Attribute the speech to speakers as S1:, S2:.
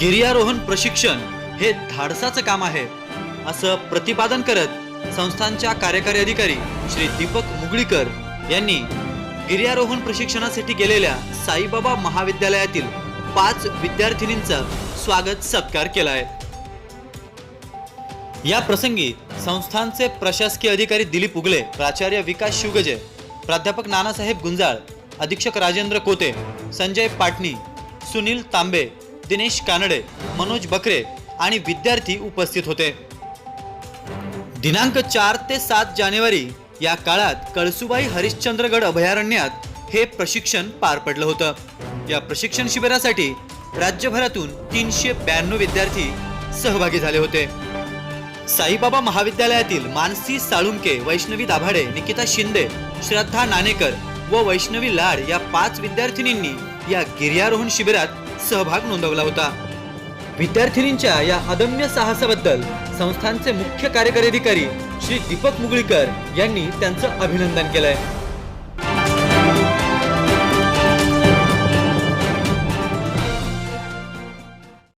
S1: गिर्यारोहण प्रशिक्षण हे धाडसाचं काम आहे असं प्रतिपादन करत संस्थांच्या कार्यकारी अधिकारी श्री दीपक मुगळीकर यांनी गिर्यारोहण प्रशिक्षणासाठी गेलेल्या साईबाबा महाविद्यालयातील पाच विद्यार्थिनींचा स्वागत सत्कार केलाय. या प्रसंगी संस्थांचे प्रशासकीय अधिकारी दिलीप उगले प्राचार्य विकास शिवगजे प्राध्यापक नानासाहेब गुंजाळ अधीक्षक राजेंद्र कोते संजय पाटणी सुनील तांबे दिनेश कानडे मनोज बकरे आणि विद्यार्थी उपस्थित होते. दिनांक चार ते सात जानेवारी या काळात कळसुबाई हरिश्चंद्रगड अभयारण्यात हे प्रशिक्षण पार पडलं होतं. या प्रशिक्षण शिबिरासाठी राज्यभरातून तीनशे ब्याण्णव विद्यार्थी सहभागी झाले होते. साईबाबा महाविद्यालयातील मानसी साळुंके वैष्णवी दाभाडे निकिता शिंदे श्रद्धा नाणेकर व वैष्णवी लाड या पाच विद्यार्थिनींनी या गिर्यारोहण शिबिरात सहभाग नोंदवला होता. विद्यार्थिनींच्या या अदम्य साहसाबद्दल संस्थांचे मुख्य कार्यकारी अधिकारी श्री दीपक मुगळीकर यांनी त्यांचं अभिनंदन केलंय.